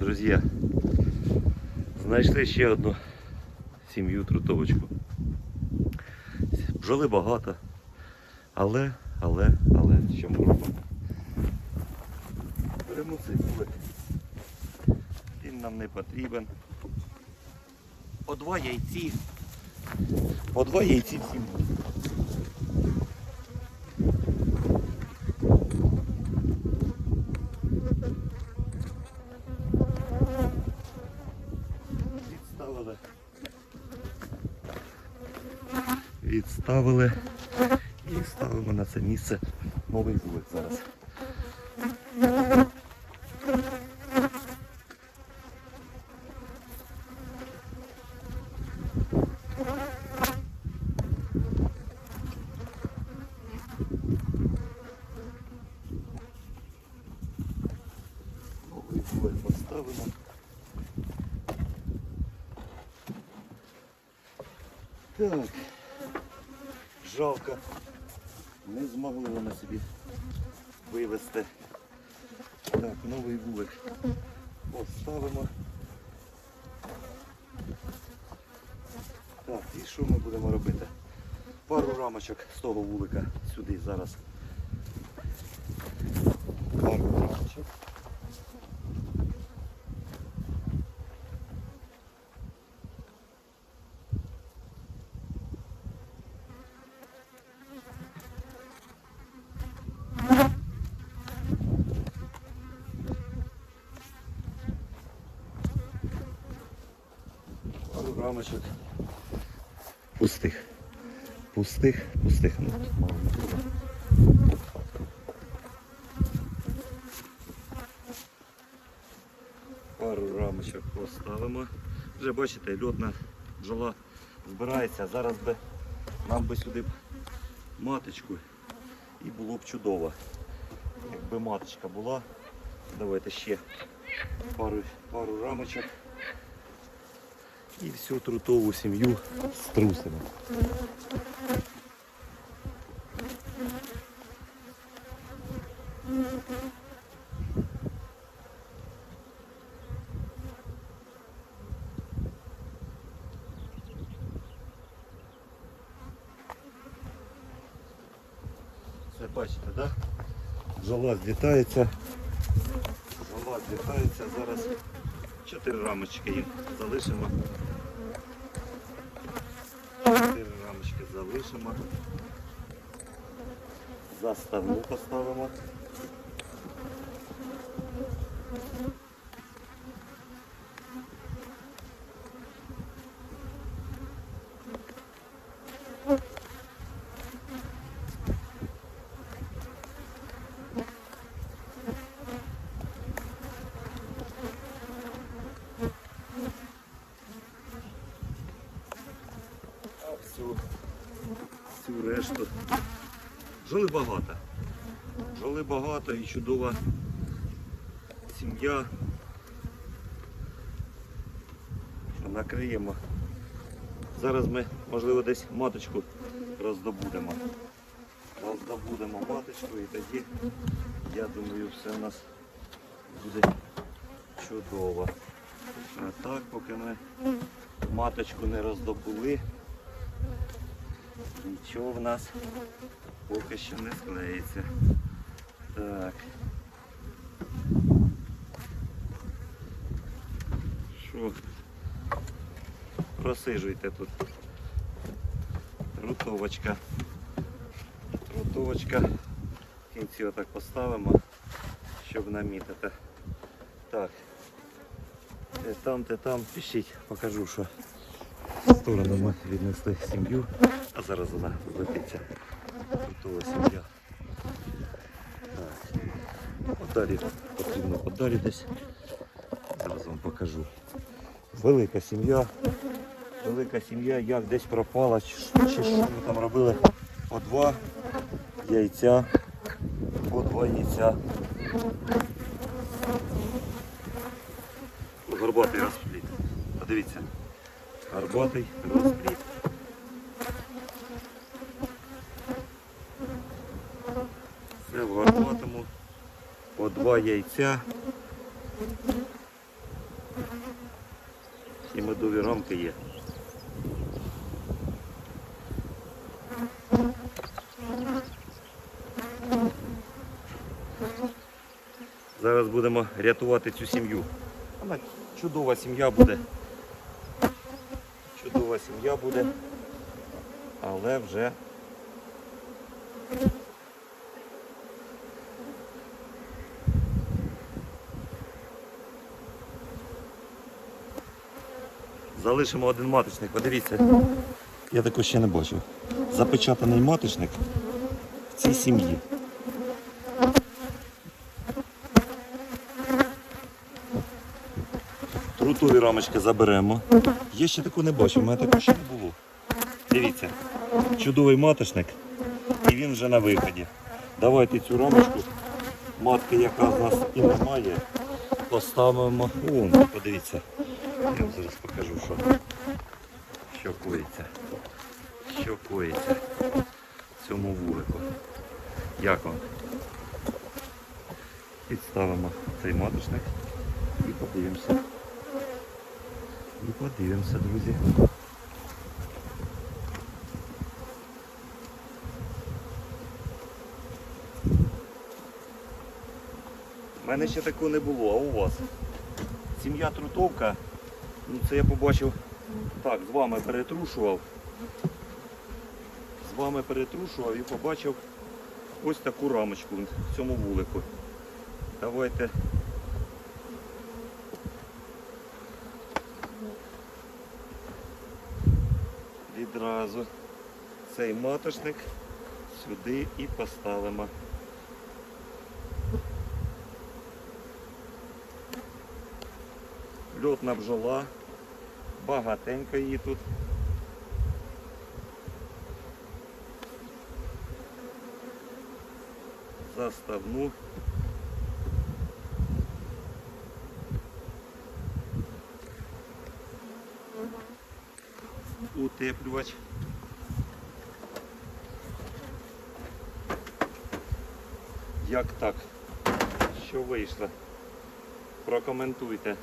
Друзі, знайшли ще одну сім'ю трутовочку. Бджоли багато, але, але, але, що ми робимо? Беремо цей вулик. Він нам не потрібен. По два яйці. По два яйці в сім'ю. Відставили. Відставили і ставимо на це місце новий вулик зараз. Так. Жалко. Не змогли вони собі вивезти. Так, новий вулик. Поставимо. Так, і що ми будемо робити? Пару рамочок з того вулика сюди зараз. Пару рамочок. Пустих. Пустих, пустих. Пару рамочок поставимо. Вже бачите, льотна бджола збирається. Зараз би нам би сюди маточку і було б чудово. Якби маточка була. Давайте ще пару, пару рамочок і всю трутову сім'ю струсимо. Це бачите, так? Да? Бджола злітається. Бджола злітається. Зараз чотири рамочки їм залишимо. Чотири рамочки залишимо. Заставну поставимо. А всю, Жили багато. Жили багато і чудова сім'я. Накриємо. Зараз ми, можливо, десь маточку роздобудемо. Роздобудемо маточку і тоді, я думаю, все у нас буде чудово. А так, поки ми маточку не роздобули, нічого в нас поки що не склеїться. Так. Що? Просижуйте тут. Рутовочка. Рутовочка. В кінці отак поставимо, щоб намітити. Так. Там, те там, пишіть, покажу, що сторону ми віднесли сім'ю, а зараз вона злетиться. Готова сім'я. Подалі потрібно подалі десь. Зараз вам покажу. Велика сім'я. Велика сім'я, як десь пропала, чи, чи що ми там робили. По два яйця. По два яйця. Горбатий розпліт. Подивіться. Горбатий розпліт. Все в горбатому. По два яйця. І медові рамки є. Зараз будемо рятувати цю сім'ю. Вона чудова сім'я буде. Чудова сім'я буде. Але вже залишимо один маточник. Подивіться. Я такого ще не бачив. Запечатаний маточник в цій сім'ї. Трутові рамочки заберемо. Я ще такого не бачив, у мене такого ще не було. Дивіться, чудовий маточник, і він вже на виході. Давайте цю рамочку, матки, яка з нас і немає, поставимо. Вон, подивіться. Я вам зараз покажу, що, що коїться. Що коїться в цьому вулику. Як вам? Підставимо цей маточник і подивимося. І подивимося, друзі. У мене ще такого не було, а у вас? Сім'я Трутовка. Ну це я побачив. Так, з вами перетрушував. З вами перетрушував і побачив ось таку рамочку в цьому вулику. Давайте цей маточник сюди і поставимо. Льотна бджола, багатенько її тут. Заставну. Утеплювач. Як так? Що вийшло? Прокоментуйте.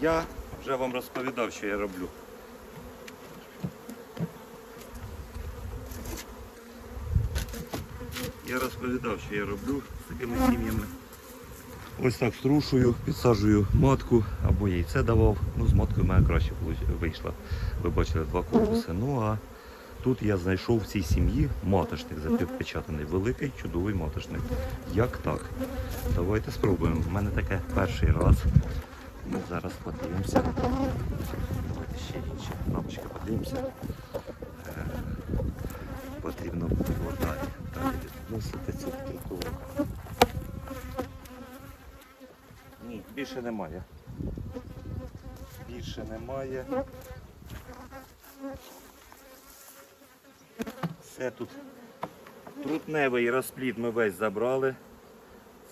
Я вже вам розповідав, що я роблю. Я розповідав, що я роблю з такими сім'ями. Ось так струшую, підсаджую матку або яйце давав. Ну, з маткою мене краще вийшло. Ви бачили два корпуси. Ну а тут я знайшов в цій сім'ї маточник запечатаний. Великий, чудовий маточник. Як так? Давайте спробуємо. У мене таке перший раз. Ми зараз подивимося. Давайте ще інші лампочки подивимося. Е, Потрібно було далі, відносити цю тритулок. Ні, більше немає. Більше немає. Все тут. Трутневий розплід ми весь забрали.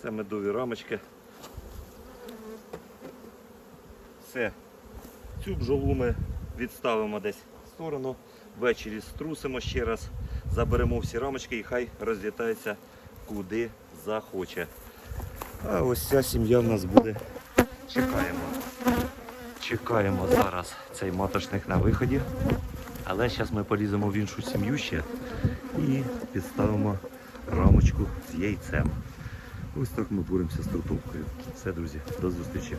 Це медові рамочки. Все. Цю бджолу ми відставимо десь в сторону. Ввечері струсимо ще раз, заберемо всі рамочки і хай розлітається куди захоче. А ось ця сім'я в нас буде. Чекаємо. Чекаємо зараз цей маточник на виході. Але зараз ми поліземо в іншу сім'ю ще і підставимо рамочку з яйцем. Ось так ми боремося з трутовкою. Все, друзі, до зустрічі.